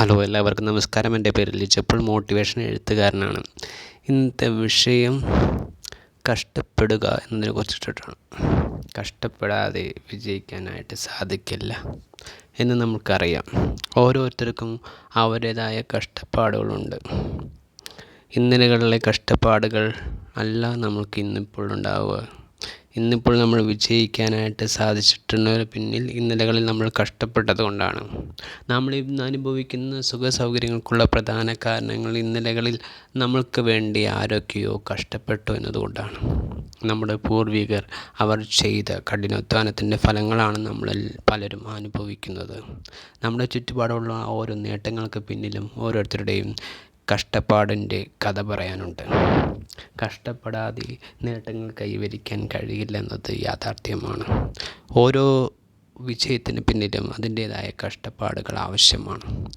Hello എല്ലാവർക്കും നമസ്കാരം. എന്റെ പേര് ലിജപ്പോൾ മോട്ടിവേഷൻ എഴുത്തുകാരനാണ്. ഇന്നത്തെ വിഷയം കഷ്ടപ്പെടുക എന്നതിനെ കുറിച്ചിട്ടാണ് കഷ്ടപ്പെടാതെ വിജയിക്കാനായിട്ട് സാധിക്കില്ല എന്ന് നമുക്കറിയാം ഓരോരുത്തർക്കും അവരുടേതായ കഷ്ടപ്പാടുകളുണ്ട്. ഇന്നലകളിലെ കഷ്ടപ്പാടുകൾ അല്ല നമുക്ക് ഇന്നിപ്പോൾ ഉണ്ടാവുക. ഇന്നിപ്പോൾ നമ്മൾ വിജയിക്കാനായിട്ട് സാധിച്ചിട്ടുള്ളതിന് പിന്നിൽ ഇന്നലകളിൽ നമ്മൾ കഷ്ടപ്പെട്ടത് കൊണ്ടാണ്. നമ്മൾ ഇന്ന് അനുഭവിക്കുന്ന സുഖ സൗകര്യങ്ങൾക്കുള്ള പ്രധാന കാരണങ്ങൾ ഇന്നലകളിൽ നമ്മൾക്ക് വേണ്ടി ആരൊക്കെയോ കഷ്ടപ്പെട്ടു എന്നതുകൊണ്ടാണ്. നമ്മുടെ പൂർവികർ അവർ ചെയ്ത കഠിനാധ്വാനത്തിന്റെ ഫലങ്ങളാണ് നമ്മളിൽ പലരും അനുഭവിക്കുന്നത്. നമ്മുടെ ചുറ്റുപാടുള്ള ഓരോ നേട്ടങ്ങൾക്ക് പിന്നിലും ഓരോരുത്തരുടെയും കഷ്ടപ്പാടിന്റെ കഥ പറയാനുണ്ട്. കഷ്ടപ്പെടാതെ നേട്ടങ്ങൾ കൈവരിക്കാൻ കഴിയില്ല എന്നത് യാഥാർത്ഥ്യമാണ്. ഓരോ വിജയത്തിന് പിന്നിലും അതിന്റേതായ കഷ്ടപ്പാടുകൾ ആവശ്യമാണ്.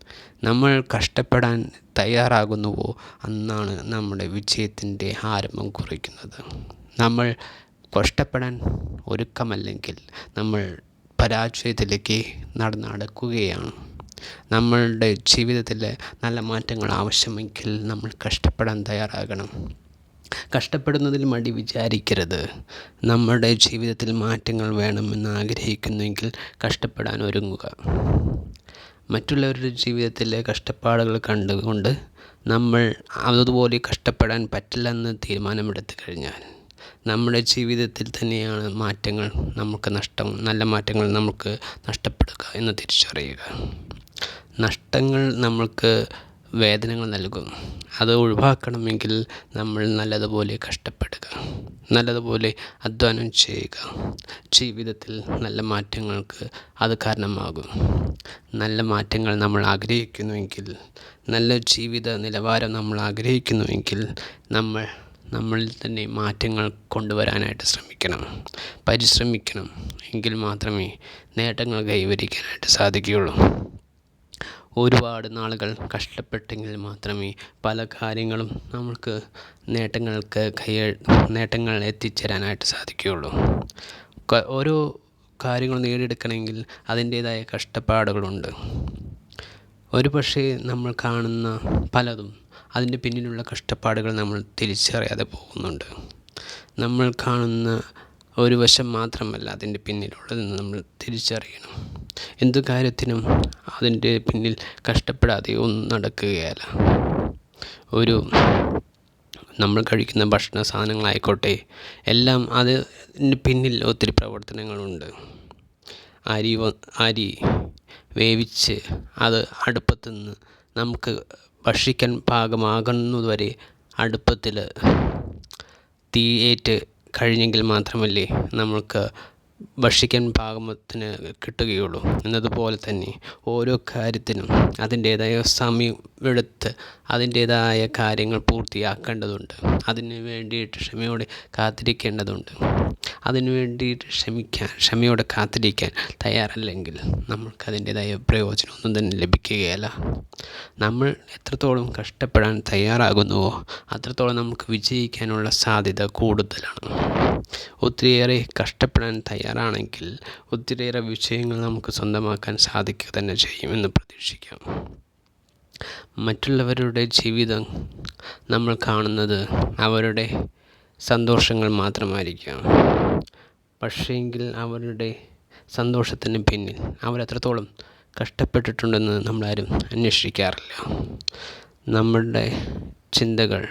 നമ്മൾ കഷ്ടപ്പെടാൻ തയ്യാറാകുന്നുവോ അന്നാണ് നമ്മുടെ വിജയത്തിന്റെ ആരംഭം കുറിക്കുന്നത്. നമ്മൾ കഷ്ടപ്പെടാൻ ഒരുക്കമല്ലെങ്കിൽ നമ്മൾ പരാജയത്തിലേക്ക് നടന്നടക്കുകയാണ് നമ്മളുടെ ജീവിതത്തിൽ നല്ല മാറ്റങ്ങൾ ആവശ്യമെങ്കിൽ നമ്മൾ കഷ്ടപ്പെടാൻ തയ്യാറാകണം. കഷ്ടപ്പെടുന്നതിൽ മടി വിചാരിക്കരുത്. നമ്മുടെ ജീവിതത്തിൽ മാറ്റങ്ങൾ വേണമെന്ന് ആഗ്രഹിക്കുന്നുവെങ്കിൽ കഷ്ടപ്പെടാൻ ഒരുങ്ങുക. മറ്റുള്ളവരുടെ ജീവിതത്തിലെ കഷ്ടപ്പാടുകൾ കണ്ടുകൊണ്ട് നമ്മൾ അതുപോലെ കഷ്ടപ്പെടാൻ പറ്റില്ലെന്ന് തീരുമാനമെടുത്തു കഴിഞ്ഞാൽ നമ്മുടെ ജീവിതത്തിൽ തന്നെയാണ് മാറ്റങ്ങൾ നമുക്ക് നഷ്ടം നല്ല മാറ്റങ്ങൾ നമുക്ക് നഷ്ടപ്പെടുക എന്ന് തിരിച്ചറിയുക. നഷ്ടങ്ങൾ നമ്മൾക്ക് വേദനകൾ നൽകും. അത് ഒഴിവാക്കണമെങ്കിൽ നമ്മൾ നല്ലതുപോലെ കഷ്ടപ്പെടുക. നല്ലതുപോലെ അധ്വാനം ചെയ്യുക. ജീവിതത്തിൽ നല്ല മാറ്റങ്ങൾക്ക് അത് കാരണമാകും. നല്ല മാറ്റങ്ങൾ നമ്മൾ ആഗ്രഹിക്കുന്നുവെങ്കിൽ നല്ല ജീവിത നിലവാരം നമ്മൾ ആഗ്രഹിക്കുന്നുവെങ്കിൽ നമ്മൾ നമ്മളിൽ തന്നെ മാറ്റങ്ങൾ കൊണ്ടുവരാനായിട്ട് ശ്രമിക്കണം. പരിശ്രമിക്കണം. എങ്കിൽ മാത്രമേ നേട്ടങ്ങൾ കൈവരിക്കാനായിട്ട് സാധിക്കുകയുള്ളൂ. ഒരുപാട് നാളുകൾ കഷ്ടപ്പെട്ടെങ്കിൽ മാത്രമേ പല കാര്യങ്ങളും നമുക്ക് നേട്ടങ്ങൾക്ക് കൈ നേട്ടങ്ങൾ എത്തിച്ചേരാനായിട്ട് സാധിക്കുകയുള്ളൂ. ഓരോ കാര്യങ്ങൾ നേടിയെടുക്കണമെങ്കിൽ അതിന്റേതായ കഷ്ടപ്പാടുകളുണ്ട്. ഒരു പക്ഷേ നമ്മൾ കാണുന്ന പലതും അതിന്റെ പിന്നിലുള്ള കഷ്ടപ്പാടുകൾ നമ്മൾ തിരിച്ചറിയാതെ പോകുന്നുണ്ട്. നമ്മൾ കാണുന്ന ഒരു വശം മാത്രമല്ല അതിന്റെ പിന്നിലുള്ളതെന്ന് നമ്മൾ തിരിച്ചറിയണം. എന്തു കാര്യത്തിനും അതിന്റെ പിന്നിൽ കഷ്ടപ്പെടാതെ ഒന്നും നടക്കുകയല്ല. ഒരു നമ്മൾ കഴിക്കുന്ന ഭക്ഷണ സാധനങ്ങളായിക്കോട്ടെ എല്ലാം അതിന് പിന്നിൽ ഒത്തിരി പ്രവർത്തനങ്ങളുണ്ട്. അരി അരി വേവിച്ച് അത് അടുപ്പത്തു നിന്ന് നമുക്ക് ഭക്ഷിക്കാൻ പാകമാകുന്നതുവരെ അടുപ്പത്തിൽ തീയേറ്റ് കഴിഞ്ഞെങ്കിൽ മാത്രമല്ലേ നമ്മൾക്ക് ഭക്ഷിക്കാൻ പാകത്തിന് കിട്ടുകയുള്ളൂ. എന്നതുപോലെ തന്നെ ഓരോ കാര്യത്തിനും അതിന്റേതായ സമയം എടുത്ത് അതിന്റേതായ കാര്യങ്ങൾ പൂർത്തിയാക്കേണ്ടതുണ്ട്. അതിന് വേണ്ടിയിട്ട് ക്ഷമയോടെ കാത്തിരിക്കേണ്ടതുണ്ട്. അതിനു വേണ്ടിയിട്ട് ക്ഷമിക്കാൻ ക്ഷമയോടെ കാത്തിരിക്കാൻ തയ്യാറല്ലെങ്കിൽ നമ്മൾക്ക് അതിന്റേതായ പ്രയോജനമൊന്നും തന്നെ ലഭിക്കുകയല്ല. നമ്മൾ എത്രത്തോളം കഷ്ടപ്പെടാൻ തയ്യാറാകുന്നുവോ അത്രത്തോളം നമുക്ക് വിജയിക്കാനുള്ള സാധ്യത കൂടുതലാണ്. ഒത്തിരിയേറെ കഷ്ടപ്പെടാൻ തയ്യാറാണെങ്കിൽ ഒത്തിരിയേറെ വിജയങ്ങൾ നമുക്ക് സ്വന്തമാക്കാൻ സാധിക്കുക തന്നെ ചെയ്യുമെന്ന് പ്രതീക്ഷിക്കാം. മറ്റുള്ളവരുടെ ജീവിതം നമ്മൾ കാണുന്നത് അവരുടെ സന്തോഷങ്ങൾ മാത്രമായിരിക്കാം. പക്ഷേങ്കിൽ അവരുടെ സന്തോഷത്തിന് പിന്നിൽ അവരെത്രത്തോളം കഷ്ടപ്പെട്ടിട്ടുണ്ടെന്ന് നമ്മളാരും അന്വേഷിക്കാറില്ല. നമ്മളുടെ ചിന്തകൾ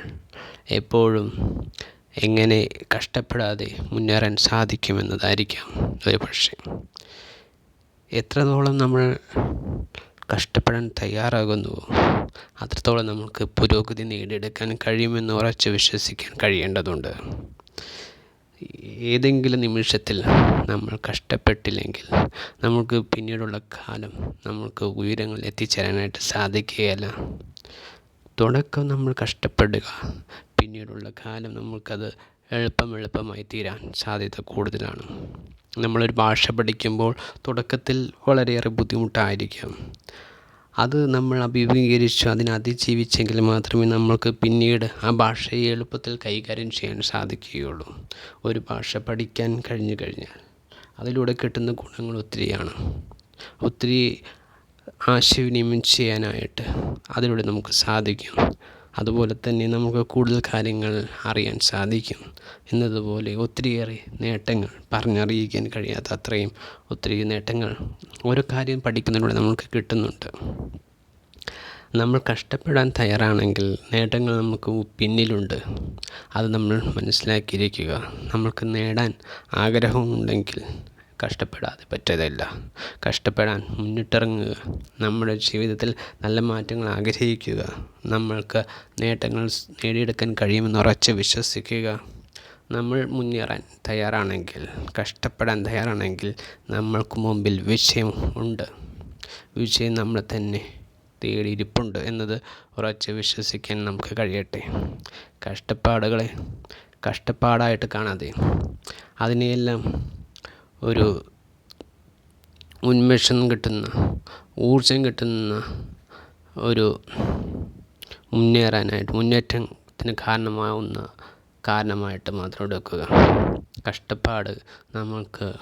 എപ്പോഴും എങ്ങനെ കഷ്ടപ്പെടാതെ മുന്നേറാൻ സാധിക്കുമെന്നതായിരിക്കാം ഒരു പക്ഷേ. എത്രത്തോളം നമ്മൾ കഷ്ടപ്പെടാൻ തയ്യാറാകുന്നുവോ അത്രത്തോളം നമുക്ക് പുരോഗതി നേടിയെടുക്കാൻ കഴിയുമെന്ന് ഉറച്ച് വിശ്വസിക്കാൻ കഴിയേണ്ടതുണ്ട്. ഏതെങ്കിലും നിമിഷത്തിൽ നമ്മൾ കഷ്ടപ്പെട്ടില്ലെങ്കിൽ നമുക്ക് പിന്നീടുള്ള കാലം നമുക്ക് ഉയരങ്ങളിൽ എത്തിച്ചേരാനായിട്ട് സാധിക്കുകയില്ല. തുടക്കം നമ്മൾ കഷ്ടപ്പെടുക പിന്നീടുള്ള കാലം നമുക്കത് എളുപ്പം എളുപ്പമായി തീരാൻ സാധ്യത കൂടുതലാണ്. നമ്മളൊരു ഭാഷ പഠിക്കുമ്പോൾ തുടക്കത്തിൽ വളരെയേറെ ബുദ്ധിമുട്ടായിരിക്കാം. അത് നമ്മൾ അഭിമുഖീകരിച്ചു അതിനെ അതിജീവിച്ചെങ്കിൽ മാത്രമേ നമ്മൾക്ക് പിന്നീട് ആ ഭാഷയെ എളുപ്പത്തിൽ കൈകാര്യം ചെയ്യാൻ സാധിക്കുകയുള്ളൂ. ഒരു ഭാഷ പഠിക്കാൻ കഴിഞ്ഞു കഴിഞ്ഞാൽ അതിലൂടെ കിട്ടുന്ന ഗുണങ്ങൾ ഒത്തിരിയാണ്. ഒത്തിരി ആശയവിനിമയം ചെയ്യാനായിട്ട് അതിലൂടെ നമുക്ക് സാധിക്കും. അതുപോലെ തന്നെ നമുക്ക് കൂടുതൽ കാര്യങ്ങൾ അറിയാൻ സാധിക്കും. എന്നതുപോലെ ഒത്തിരിയേറെ നേട്ടങ്ങൾ പറഞ്ഞറിയിക്കാൻ കഴിയാത്ത അത്രയും ഒത്തിരി നേട്ടങ്ങൾ ഓരോ കാര്യം പഠിക്കുന്നതിലൂടെ നമുക്ക് കിട്ടുന്നുണ്ട്. നമ്മൾ കഷ്ടപ്പെടാൻ തയ്യാറാണെങ്കിൽ നേട്ടങ്ങൾ നമുക്ക് പിന്നിലുണ്ട്. അത് നമ്മൾ മനസ്സിലാക്കിയിരിക്കുക. നമ്മൾക്ക് നേടാൻ ആഗ്രഹമുണ്ടെങ്കിൽ കഷ്ടപ്പെടാതെ പറ്റതല്ല. കഷ്ടപ്പെടാൻ മുന്നിട്ടിറങ്ങുക. നമ്മുടെ ജീവിതത്തിൽ നല്ല മാറ്റങ്ങൾ ആഗ്രഹിക്കുക. നമ്മൾക്ക് നേട്ടങ്ങൾ നേടിയെടുക്കാൻ കഴിയുമെന്ന് ഉറച്ച് വിശ്വസിക്കുക. നമ്മൾ മുന്നേറാൻ തയ്യാറാണെങ്കിൽ കഷ്ടപ്പെടാൻ തയ്യാറാണെങ്കിൽ നമ്മൾക്ക് മുമ്പിൽ വിഷയം ഉണ്ട്. വിഷയം നമ്മൾ തന്നെ തേടിയിരിപ്പുണ്ട് എന്നത് ഉറച്ച് വിശ്വസിക്കാൻ നമുക്ക് കഴിയട്ടെ. കഷ്ടപ്പാടുകളെ കഷ്ടപ്പാടായിട്ട് കാണാതെ. അതിനെയെല്ലാം ഒരു ഉന്മേഷം കിട്ടുന്ന ഊർജം കിട്ടുന്ന ഒരു മുന്നേറാനായിട്ട് മുന്നേറ്റത്തിന് കാരണമാവുന്ന കാരണമായിട്ട് മാത്രം എടുക്കുക. കഷ്ടപ്പാട് നമ്മൾക്ക്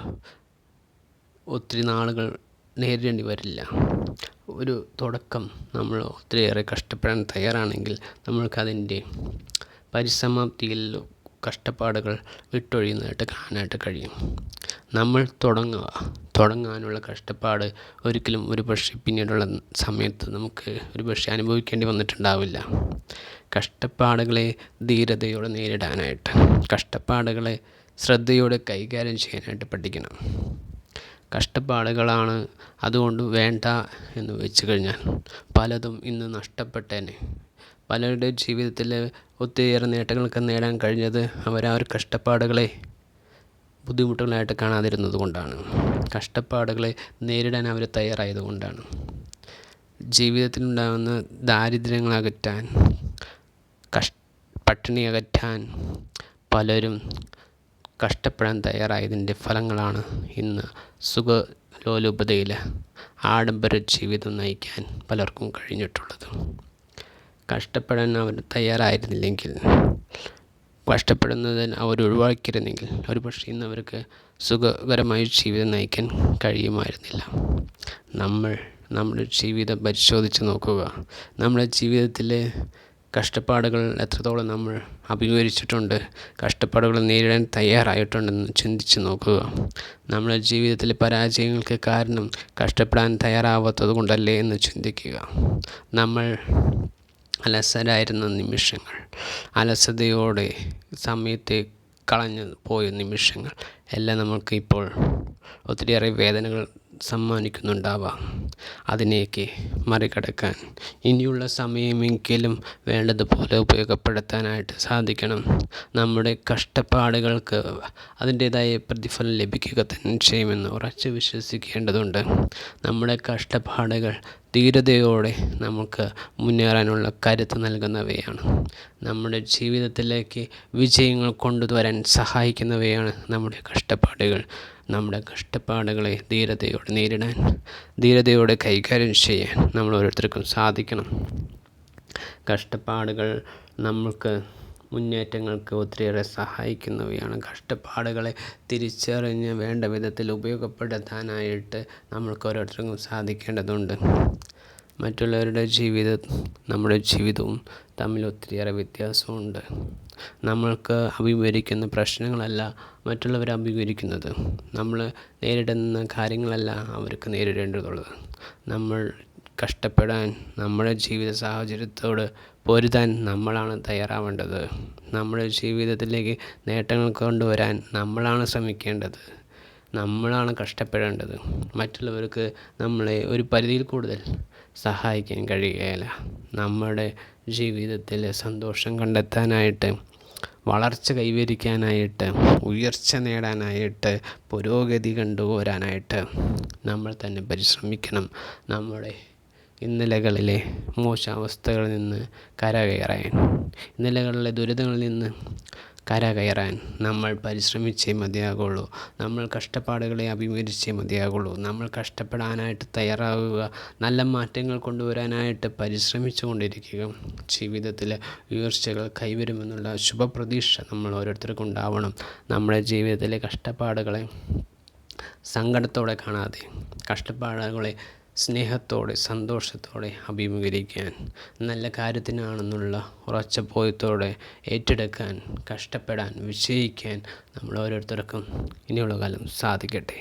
ഒത്തിരി നാളുകൾ നേരിടേണ്ടി വരില്ല. ഒരു തുടക്കം നമ്മൾ ഒത്തിരിയേറെ കഷ്ടപ്പെടാൻ തയ്യാറാണെങ്കിൽ നമ്മൾക്കതിന്റെ പരിസമാപ്തിയിൽ കഷ്ടപ്പാടുകൾ വിട്ടൊഴിയുന്നതായിട്ട് കാണാനായിട്ട് കഴിയും. നമ്മൾ തുടങ്ങുക. തുടങ്ങാനുള്ള കഷ്ടപ്പാട് ഒരിക്കലും ഒരു പക്ഷേ പിന്നീടുള്ള സമയത്ത് നമുക്ക് ഒരു പക്ഷേ അനുഭവിക്കേണ്ടി വന്നിട്ടുണ്ടാവില്ല. കഷ്ടപ്പാടുകളെ ധീരതയോടെ നേരിടാനായിട്ട് കഷ്ടപ്പാടുകളെ ശ്രദ്ധയോടെ കൈകാര്യം ചെയ്യാനായിട്ട് പഠിക്കണം. കഷ്ടപ്പാടുകളാണ് അതുകൊണ്ട് വേണ്ട എന്ന് വെച്ച് കഴിഞ്ഞാൽ പലതും ഇന്ന് നഷ്ടപ്പെട്ടേനെ. പലരുടെ ജീവിതത്തിൽ ഒത്തിരിയേറെ നേട്ടങ്ങളൊക്കെ നേടാൻ കഴിഞ്ഞത് അവർ ആ ഒരു കഷ്ടപ്പാടുകളെ ബുദ്ധിമുട്ടുകളായിട്ട് കാണാതിരുന്നത് കൊണ്ടാണ്. കഷ്ടപ്പാടുകളെ നേരിടാൻ അവർ തയ്യാറായത് കൊണ്ടാണ്. ജീവിതത്തിലുണ്ടാകുന്ന ദാരിദ്ര്യങ്ങൾ അകറ്റാൻ കഷ് പട്ടിണി അകറ്റാൻ പലരും കഷ്ടപ്പെടാൻ തയ്യാറായതിന്റെ ഫലങ്ങളാണ് ഇന്ന് സുഖലോലുപതയിൽ ആഡംബര ജീവിതം നയിക്കാൻ പലർക്കും കഴിഞ്ഞിട്ടുള്ളത്. കഷ്ടപ്പെടാൻ അവർ തയ്യാറായിരുന്നില്ലെങ്കിൽ കഷ്ടപ്പെടുന്നതിൽ അവർ ഒഴിവാക്കിയിരുന്നെങ്കിൽ ഒരു പക്ഷേ ഇന്ന് അവർക്ക് സുഖകരമായ ജീവിതം നയിക്കാൻ കഴിയുമായിരുന്നില്ല. നമ്മൾ നമ്മുടെ ജീവിതം പരിശോധിച്ച് നോക്കുക. നമ്മുടെ ജീവിതത്തിലെ കഷ്ടപ്പാടുകൾ എത്രത്തോളം നമ്മൾ അഭിമുഖീകരിച്ചിട്ടുണ്ട് കഷ്ടപ്പാടുകൾ നേരിടാൻ തയ്യാറായിട്ടുണ്ടെന്ന് ചിന്തിച്ച് നോക്കുക. നമ്മുടെ ജീവിതത്തിലെ പരാജയങ്ങൾക്ക് കാരണം കഷ്ടപ്പെടാൻ തയ്യാറാവാത്തത് കൊണ്ടല്ലേ എന്ന് ചിന്തിക്കുക. നമ്മൾ അലസരായിരുന്ന നിമിഷങ്ങൾ. അലസതയോടെ സമയത്തെ കളഞ്ഞു പോയ നിമിഷങ്ങൾ. എല്ലാം നമുക്ക് ഇപ്പോൾ ഒത്തിരിയേറെ വേദനകൾ സമ്മാനിക്കുന്നുണ്ടാവാം. അതിനെയൊക്കെ മറികടക്കാൻ ഇനിയുള്ള സമയമെങ്കിലും വേണ്ടതുപോലെ ഉപയോഗപ്പെടുത്താനായിട്ട് സാധിക്കണം. നമ്മുടെ കഷ്ടപ്പാടുകൾക്ക് അതിന്റേതായ പ്രതിഫലം ലഭിക്കുക തന്നെ ചെയ്യുമെന്ന് ഉറച്ച് വിശ്വസിക്കേണ്ടതുണ്ട്. നമ്മുടെ കഷ്ടപ്പാടുകൾ ധീരതയോടെ നമുക്ക് മുന്നേറാനുള്ള കരുത്ത് നൽകുന്നവയാണ്. നമ്മുടെ ജീവിതത്തിലേക്ക് വിജയങ്ങൾ കൊണ്ടുവരാൻ സഹായിക്കുന്നവയാണ് നമ്മുടെ കഷ്ടപ്പാടുകൾ. നമ്മുടെ കഷ്ടപ്പാടുകളെ ധീരതയോടെ നേരിടാൻ ധീരതയോടെ കൈകാര്യം ചെയ്യാൻ നമ്മൾ ഓരോരുത്തർക്കും സാധിക്കണം. കഷ്ടപ്പാടുകൾ നമ്മൾക്ക് മുന്നേറ്റങ്ങൾക്ക് ഒത്തിരിയേറെ സഹായിക്കുന്നവയാണ്. കഷ്ടപ്പാടുകളെ തിരിച്ചറിഞ്ഞ് വേണ്ട വിധത്തിൽ ഉപയോഗപ്പെടുത്താനായിട്ട് നമ്മൾക്ക് ഓരോരുത്തർക്കും സാധിക്കേണ്ടതുണ്ട്. മറ്റുള്ളവരുടെ ജീവിതം നമ്മുടെ ജീവിതവും തമ്മിൽ ഒത്തിരിയേറെ വ്യത്യാസമുണ്ട്. നമ്മൾക്ക് അഭിമുഖീകരിക്കുന്ന പ്രശ്നങ്ങളല്ല മറ്റുള്ളവർ അഭിമുഖീകരിക്കുന്നത്. നമ്മൾ നേരിടുന്ന കാര്യങ്ങളല്ല അവർക്ക് നേരിടേണ്ടതുള്ളത്. നമ്മൾ കഷ്ടപ്പെടാൻ നമ്മുടെ ജീവിത സാഹചര്യത്തോട് പൊരുതാൻ നമ്മളാണ് തയ്യാറാവേണ്ടത്. നമ്മുടെ ജീവിതത്തിലേക്ക് നേട്ടങ്ങൾ കൊണ്ടുവരാൻ നമ്മളാണ് ശ്രമിക്കേണ്ടത്. നമ്മളാണ് കഷ്ടപ്പെടേണ്ടത്. മറ്റുള്ളവർക്ക് നമ്മളെ ഒരു പരിധിയിൽ കൂടുതൽ സഹായിക്കാൻ കഴിയുകയില്ല. നമ്മുടെ ജീവിതത്തിൽ സന്തോഷം കണ്ടെത്താനായിട്ട് വളർച്ച കൈവരിക്കാനായിട്ട് ഉയർച്ച നേടാനായിട്ട് പുരോഗതി കണ്ടുപോരാനായിട്ട് നമ്മൾ തന്നെ പരിശ്രമിക്കണം. നമ്മുടെ ഇന്നലകളിലെ മോശാവസ്ഥകളിൽ നിന്ന് കരകയറാൻ ഇന്നലകളിലെ ദുരിതങ്ങളിൽ നിന്ന് കരകയറാൻ നമ്മൾ പരിശ്രമിച്ചേ മതിയാകുള്ളൂ. നമ്മൾ കഷ്ടപ്പാടുകളെ അഭിമുഖിച്ചേ മതിയാകുള്ളൂ. നമ്മൾ കഷ്ടപ്പെടാനായിട്ട് തയ്യാറാവുക നല്ല മാറ്റങ്ങൾ കൊണ്ടുവരാനായിട്ട് പരിശ്രമിച്ചു കൊണ്ടിരിക്കുക ജീവിതത്തിൽ ഉയർച്ചകൾ കൈവരുമെന്നുള്ള ശുഭപ്രതീക്ഷ നമ്മൾ ഓരോരുത്തർക്കും ഉണ്ടാവണം. നമ്മുടെ ജീവിതത്തിലെ കഷ്ടപ്പാടുകളെ സങ്കടത്തോടെ കാണാതെ കഷ്ടപ്പാടുകളെ സ്നേഹത്തോടെ സന്തോഷത്തോടെ അഭിമുഖീകരിക്കാൻ നല്ല കാര്യത്തിനാണെന്നുള്ള ഉറച്ച ബോധ്യത്തോടെ ഏറ്റെടുക്കാൻ കഷ്ടപ്പെടാൻ വിജയിക്കാൻ നമ്മൾ ഓരോരുത്തർക്കും ഇനിയുള്ള കാലം സാധിക്കട്ടെ.